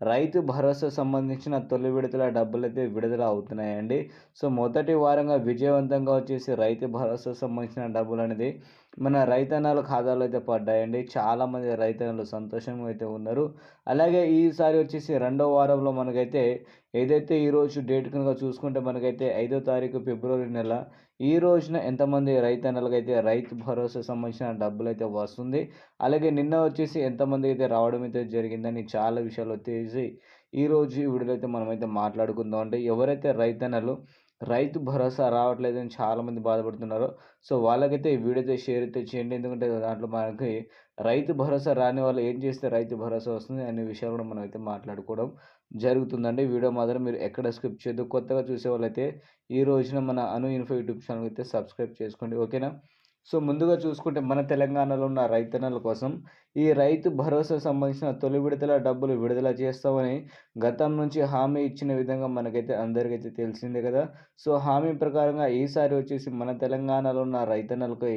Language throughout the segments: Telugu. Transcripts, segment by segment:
రైతు భరోసా సంబంధించిన తొలి విడతల డబ్బులు అయితే విడుదల అవుతున్నాయండి. సో మొదటి వారంగా విజయవంతంగా వచ్చేసి రైతు భరోసా సంబంధించిన డబ్బులు అనేది మన రైతన్నల ఖాతాలో అయితే పడ్డాయండి. చాలామంది రైతన్నలు సంతోషంగా అయితే ఉన్నారు. అలాగే ఈసారి వచ్చేసి రెండో వారంలో మనకైతే ఏదైతే ఈరోజు డేట్ కనుక చూసుకుంటే మనకైతే ఐదో తారీఖు ఫిబ్రవరి నెల ఈ రోజున ఎంతమంది రైతన్నలకైతే రైతు భరోసా సంబంధించిన డబ్బులు అయితే వస్తుంది. అలాగే నిన్న వచ్చేసి ఎంతమంది అయితే రావడం అయితే జరిగిందని చాలా విషయాలు వచ్చేసి ఈరోజు ఈ వీడియోలో మనమైతే మాట్లాడుకుందాం. అంటే ఎవరైతే రైతన్నలు రైతు భరోసా రావట్లేదని చాలామంది బాధపడుతున్నారు సో వాళ్ళకైతే ఈ వీడియో అయితే షేర్ అయితే చేయండి. ఎందుకంటే దాంట్లో మనకి రైతు భరోసా రాని వాళ్ళు ఏం చేస్తే రైతు భరోసా వస్తుంది అనే విషయాలు కూడా మనం అయితే మాట్లాడుకోవడం జరుగుతుందండి. వీడియో మాత్రం మీరు ఎక్కడ స్కిప్ చేయొద్దు. కొత్తగా చూసే వాళ్ళైతే ఈ రోజున మన అను ఇన్ఫో యూట్యూబ్ ఛానల్ అయితే సబ్స్క్రైబ్ చేసుకోండి. ఓకేనా? సో ముందుగా చూసుకుంటే మన తెలంగాణలో ఉన్న రైతన్నల కోసం ఈ రైతు భరోసా సంబంధించిన తొలి విడతల డబ్బులు విడుదల చేస్తామని గతం నుంచి హామీ ఇచ్చిన విధంగా మనకైతే అందరికైతే తెలిసిందే కదా. సో హామీ ప్రకారంగా ఈసారి వచ్చేసి మన తెలంగాణలో ఉన్న రైతన్నలకి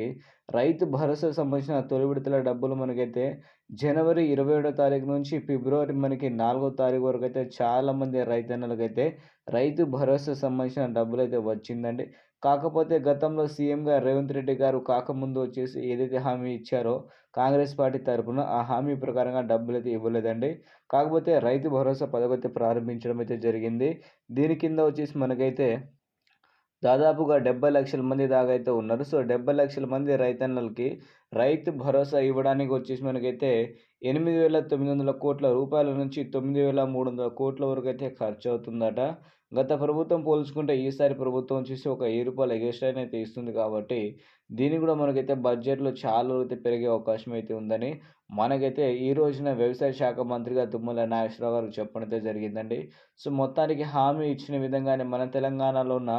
రైతు భరోసా సంబంధించిన తొలి విడతల డబ్బులు మనకైతే జనవరి ఇరవై ఏడో తారీఖు నుంచి ఫిబ్రవరి మనకి నాలుగో తారీఖు వరకు అయితే చాలామంది రైతన్నలకైతే రైతు భరోసా సంబంధించిన డబ్బులు అయితే వచ్చిందండి. కాకపోతే గతంలో సీఎంగా రేవంత్ రెడ్డి గారు కాకముందు వచ్చేసి ఏదైతే హామీ ఇచ్చారో కాంగ్రెస్ పార్టీ తరఫున ఆ హామీ ప్రకారంగా డబ్బులు అయితే ఇవ్వలేదండి. కాకపోతే రైతు భరోసా పథకం అయితే ప్రారంభించడం అయితే జరిగింది. దీని కింద వచ్చేసి మనకైతే దాదాపుగా డెబ్బై లక్షల మంది దాకా అయితే ఉన్నారు. సో డెబ్బై లక్షల మంది రైతన్నలకి రైతు భరోసా ఇవ్వడానికి వచ్చేసి మనకైతే ఎనిమిది వేల తొమ్మిది వందల కోట్ల రూపాయల నుంచి తొమ్మిది వేల మూడు వందల కోట్ల వరకు అయితే ఖర్చు అవుతుందట. గత ప్రభుత్వం పోల్చుకుంటే ఈసారి ప్రభుత్వం వచ్చేసి ఒక వెయ్యి రూపాయలు ఎక్స్ట్రా అయితే ఇస్తుంది కాబట్టి దీన్ని కూడా మనకైతే బడ్జెట్లో చాలా అయితే పెరిగే అవకాశం అయితే ఉందని మనకైతే ఈ రోజున వ్యవసాయ శాఖ మంత్రిగా తుమ్మల నాగేశ్వరరావు గారు చెప్పడం జరిగిందండి. సో మొత్తానికి హామీ ఇచ్చిన విధంగానే మన తెలంగాణలో ఉన్న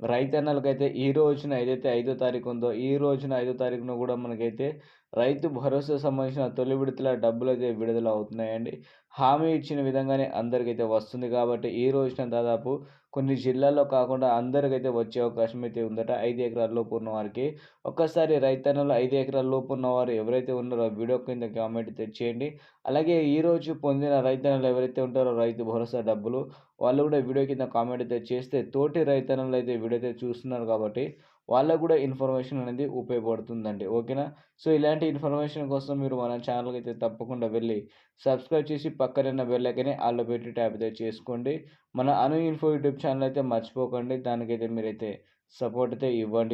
రైతన్నలకైతే ఈ రోజున ఏదైతే ఐదో తారీఖు ఉందో ఈ రోజున ఐదో తారీఖున కూడా మనకైతే రైతు భరోసా సంబంధించిన తొలి విడతల డబ్బులు అయితే విడుదల అవుతున్నాయండి హామీ ఇచ్చిన విధంగానే అందరికైతే వస్తుంది కాబట్టి ఈ రోజున దాదాపు కొన్ని జిల్లాల్లో కాకుండా అందరికైతే వచ్చే అవకాశం అయితే ఉందట. ఐదు ఎకరాల లోపు ఉన్న వారికి ఒక్కసారి రైతన్నలు ఐదు ఎకరాల లోపు ఉన్నవారు ఎవరైతే ఉన్నారో వీడియో కింద కామెంట్ తెచ్చేయండి అలాగే ఈరోజు పొందిన రైతన్నలు ఎవరైతే ఉంటారో రైతు భరోసా డబ్బులు వాళ్ళు కూడా వీడియో కింద కామెంట్ అయితే చేస్తే తోటి రైతన్నలు అయితే వీడియో అయితే చూస్తున్నారు కాబట్టి వాళ్ళకు కూడా ఇన్ఫర్మేషన్ అనేది ఉపయోగపడుతుందండి. ఓకేనా? సో ఇలాంటి ఇన్ఫర్మేషన్ కోసం మీరు మన ఛానల్కి అయితే తప్పకుండా వెళ్ళి సబ్స్క్రైబ్ చేసి పక్కన వెళ్ళకనే వాళ్ళు పెట్టి ట్యాప్ అయితే చేసుకోండి. మన అను ఇన్ఫో యూట్యూబ్ ఛానల్ అయితే మర్చిపోకండి. దానికైతే మీరైతే సపోర్ట్ అయితే ఇవ్వండి.